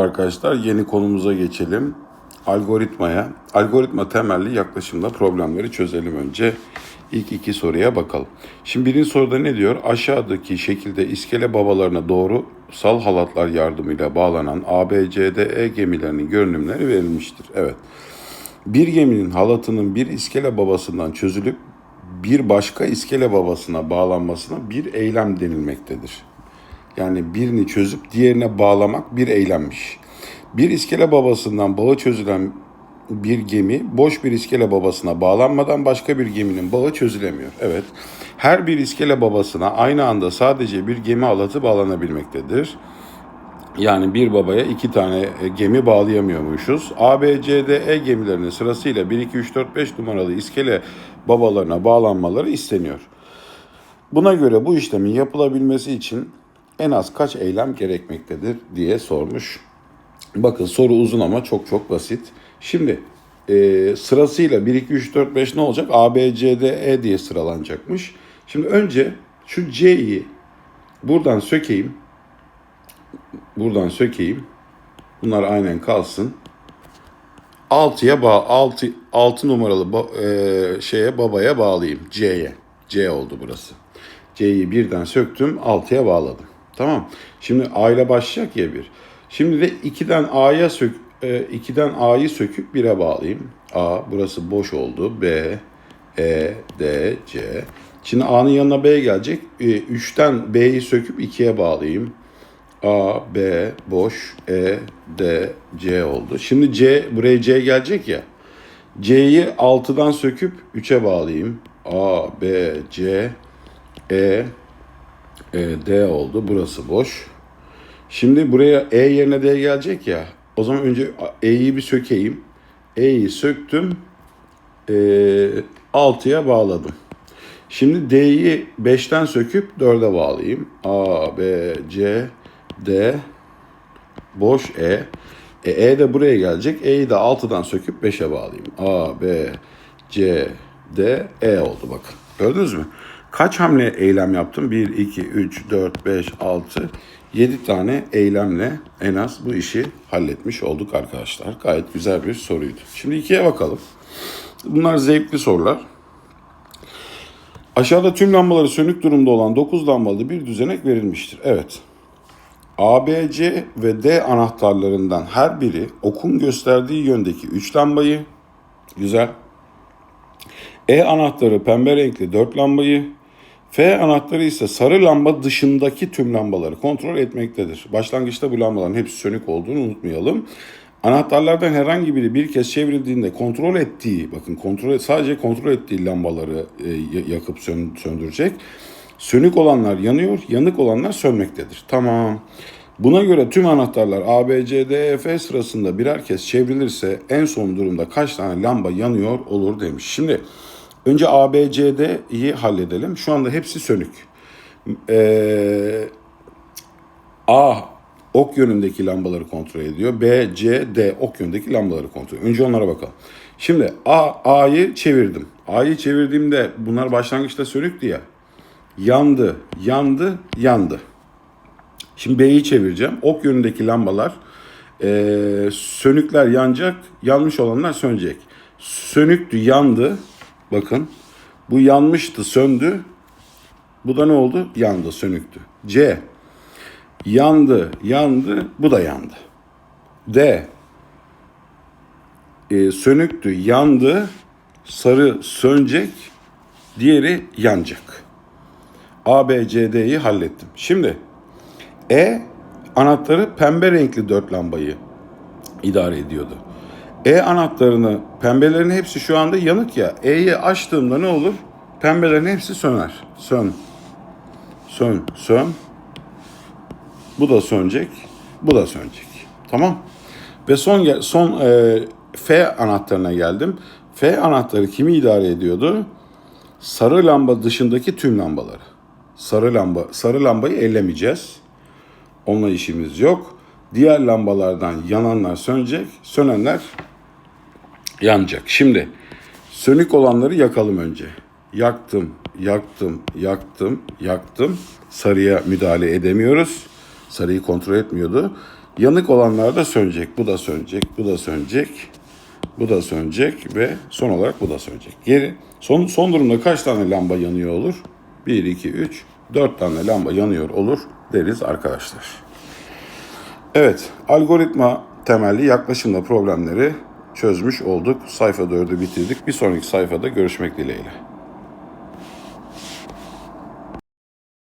Merhaba arkadaşlar, yeni konumuza geçelim. Algoritmaya, algoritma temelli yaklaşımla problemleri çözelim önce. İlk iki soruya bakalım. Şimdi birinci soruda ne diyor? Aşağıdaki şekilde iskele babalarına doğru sal halatlar yardımıyla bağlanan ABCDE gemilerinin görünümleri verilmiştir. Evet. Bir geminin halatının bir iskele babasından çözülüp bir başka iskele babasına bağlanmasına bir eylem denilmektedir. Yani birini çözüp diğerine bağlamak bir eylemmiş. Bir iskele babasından bağı çözülen bir gemi boş bir iskele babasına bağlanmadan başka bir geminin bağı çözülemiyor. Evet. Her bir iskele babasına aynı anda sadece bir gemi halatı bağlanabilmektedir. Yani bir babaya iki tane e, gemi bağlayamıyormuşuz. A, B, C, D, E gemilerinin sırasıyla 1, 2, 3, 4, 5 numaralı iskele babalarına bağlanmaları isteniyor. Buna göre bu işlemin yapılabilmesi için en az kaç eylem gerekmektedir diye sormuş. Bakın soru uzun ama çok çok basit. Şimdi e, sırasıyla 1, 2, 3, 4, 5 ne olacak? A, B, C, D, E diye sıralanacakmış. Şimdi önce şu C'yi buradan sökeyim. Buradan sökeyim. Bunlar aynen kalsın. 6'ya bağ 6 6 numaralı ba- e, şeye babaya bağlayayım. C'ye. C oldu burası. C'yi birden söktüm, 6'ya bağladım. Tamam. Şimdi A ile başlayacak ya bir. Şimdi de 2'den A'ya sök 2'den A'yı söküp 1'e bağlayayım. A burası boş oldu. B E D C. Şimdi A'nın yanına B gelecek. 3'ten B'yi söküp 2'ye bağlayayım. A, B, boş, E, D, C oldu. Şimdi C, buraya C gelecek ya. C'yi 6'dan söküp 3'e bağlayayım. A, B, C, E, e, D oldu. Burası boş. Şimdi buraya E yerine D gelecek ya. O zaman önce E'yi bir sökeyim. E'yi söktüm. E, 6'ya bağladım. Şimdi D'yi 5'ten söküp 4'e bağlayayım. A, B, C, D, boş E. E, e de buraya gelecek. E'yi de 6'dan söküp 5'e bağlayayım. A, B, C, D, E oldu bakın. Gördünüz mü? Kaç hamle eylem yaptım? 1, 2, 3, 4, 5, 6, 7 tane eylemle en az bu işi halletmiş olduk arkadaşlar. Gayet güzel bir soruydu. Şimdi ikiye bakalım. Bunlar zevkli sorular. Aşağıda tüm lambaları sönük durumda olan 9 lambalı bir düzenek verilmiştir. Evet. A, B, C ve D anahtarlarından her biri okun gösterdiği yöndeki 3 lambayı, güzel. E anahtarı pembe renkli 4 lambayı, F anahtarı ise sarı lamba dışındaki tüm lambaları kontrol etmektedir. Başlangıçta bu lambaların hepsi sönük olduğunu unutmayalım. Anahtarlardan herhangi biri bir kez çevrildiğinde kontrol ettiği, bakın kontrol sadece kontrol ettiği lambaları e, yakıp sön, söndürecek. Sönük olanlar yanıyor, yanık olanlar sönmektedir. Tamam. Buna göre tüm anahtarlar A, B, C, D, E, F sırasında birer kez çevrilirse en son durumda kaç tane lamba yanıyor olur demiş. Şimdi önce A, B, C, D'yi halledelim. Şu anda hepsi sönük. Ee, A ok yönündeki lambaları kontrol ediyor. B, C, D ok yönündeki lambaları kontrol ediyor. Önce onlara bakalım. Şimdi A, A'yı çevirdim. A'yı çevirdiğimde bunlar başlangıçta sönüktü ya. Yandı, yandı, yandı. Şimdi B'yi çevireceğim. Ok yönündeki lambalar e, sönükler yanacak, yanmış olanlar sönecek. Sönüktü, yandı. Bakın bu yanmıştı, söndü. Bu da ne oldu? Yandı, sönüktü. C yandı, yandı, bu da yandı. D e, sönüktü, yandı, sarı sönecek, diğeri yanacak. A, B, C, D'yi hallettim. Şimdi E anahtarı pembe renkli dört lambayı idare ediyordu. E anahtarını pembelerin hepsi şu anda yanık ya. E'yi açtığımda ne olur? Pembelerin hepsi söner. Sön. Sön, sön. Bu da sönecek. Bu da sönecek. Tamam? Ve son son e, F anahtarına geldim. F anahtarı kimi idare ediyordu? Sarı lamba dışındaki tüm lambaları. Sarı lamba sarı lambayı ellemeyeceğiz. Onunla işimiz yok. Diğer lambalardan yananlar sönecek, sönenler yanacak. Şimdi Sönük olanları yakalım önce. Yaktım, yaktım, yaktım, yaktım. Sarıya müdahale edemiyoruz. Sarıyı kontrol etmiyordu. Yanık olanlar da sönecek. Bu da sönecek, bu da sönecek. Bu da sönecek ve son olarak bu da sönecek. Geri son, son durumda kaç tane lamba yanıyor olur? 1, 2, 3, 4 tane lamba yanıyor olur deriz arkadaşlar. Evet, algoritma temelli yaklaşımla problemleri çözmüş olduk. Sayfa 4'ü bitirdik. Bir sonraki sayfada görüşmek dileğiyle.